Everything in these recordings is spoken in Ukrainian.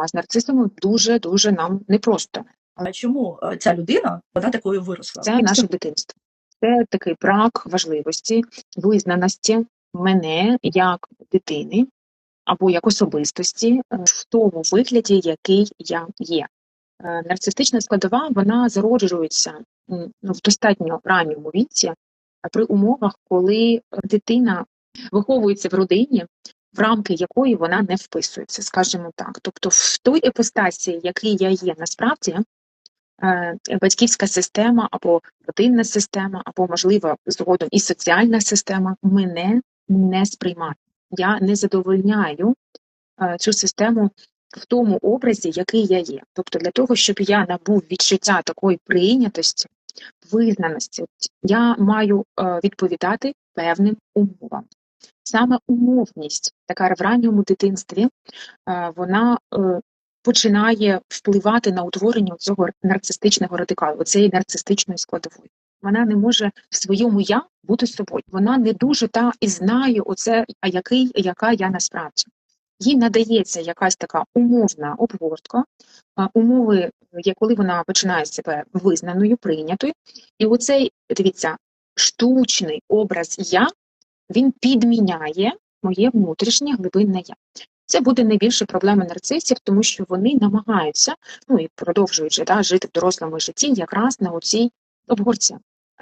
А з нарцисами дуже дуже нам непросто. А чому е, ця людина вона такою виросла? Це наше дитинство. Це такий брак важливості, визнаності мене як дитини або як особистості е, в тому вигляді, який я є. Е, Нарцистична складова вона зароджується ну, в достатньо ранньому віці, при умовах, коли дитина виховується в родині, в рамки якої вона не вписується, скажімо так. Тобто, в той епостасі, який я є насправді, е, батьківська система або родинна система, або, можливо, згодом і соціальна система мене не сприймає. Я не задовольняю е, цю систему в тому образі, який я є. Тобто, для того, щоб я набув відчуття такої прийнятості, визнаності, я маю е, відповідати певним умовам. Саме умовність, така в ранньому дитинстві, е, вона е, починає впливати на утворення цього нарцистичного радикалу, цієї нарцистичної складової. Вона не може в своєму я бути собою. Вона не дуже та і знає оце, а який, яка я насправді. Їй надається якась така умовна обгортка, умови, коли вона починає себе визнаною, прийнятою, і оцей, дивіться, штучний образ я, він підміняє моє внутрішнє глибинне я. Це буде найбільше проблема нарцисів, тому що вони намагаються, ну і продовжуючи да, жити в дорослому житті, якраз на оцій обгорці,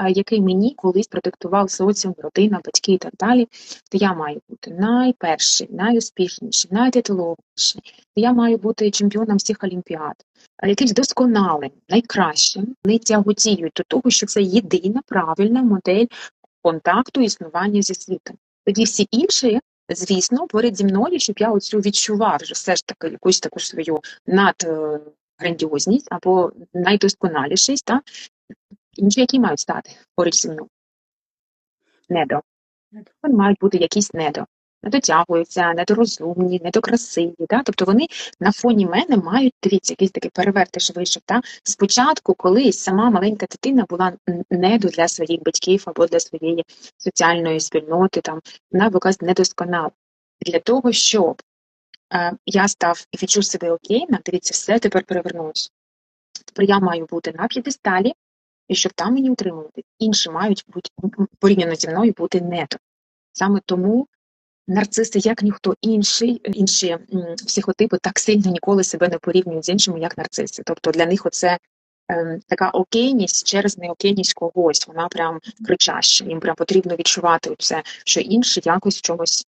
який мені колись продиктував соціум, родина, батьки і так далі. То я маю бути найперший, найуспішніший, найтитулованіший, я маю бути чемпіоном всіх олімпіад, якимсь досконалим, найкращим. Вони тяготіють до того, що це єдина правильна модель контакту існування зі світом. Тоді всі інші, звісно, поряд зі мною, щоб я оцю відчував вже все ж таки якусь таку свою надграндіозність або найдосконалішість, та інші, які мають стати поруч зі мною. Недо. Вони мають бути якісь недо. Не дотягуються, недорозумні, недокрасиві. Да? Тобто вони на фоні мене мають, дивіться, якийсь такий перевертиш вийшов. Да? Спочатку колись сама маленька дитина була недо для своїх батьків або для своєї соціальної спільноти, там, вона якась недосконала. Для того, щоб е, я став і відчув себе окейно, дивіться, все тепер перевернулося. Тепер я маю бути на п'єдесталі, і щоб там мені утримувати. Інші мають бути порівняно зі мною бути недо. Саме тому нарциси, як ніхто інший, інші психотипи так сильно ніколи себе не порівнюють з іншими, як нарциси. Тобто для них оце е, така окейність через неокейність когось. Вона прям кричаща. Їм прям потрібно відчувати це, що інше, якось в чомусь.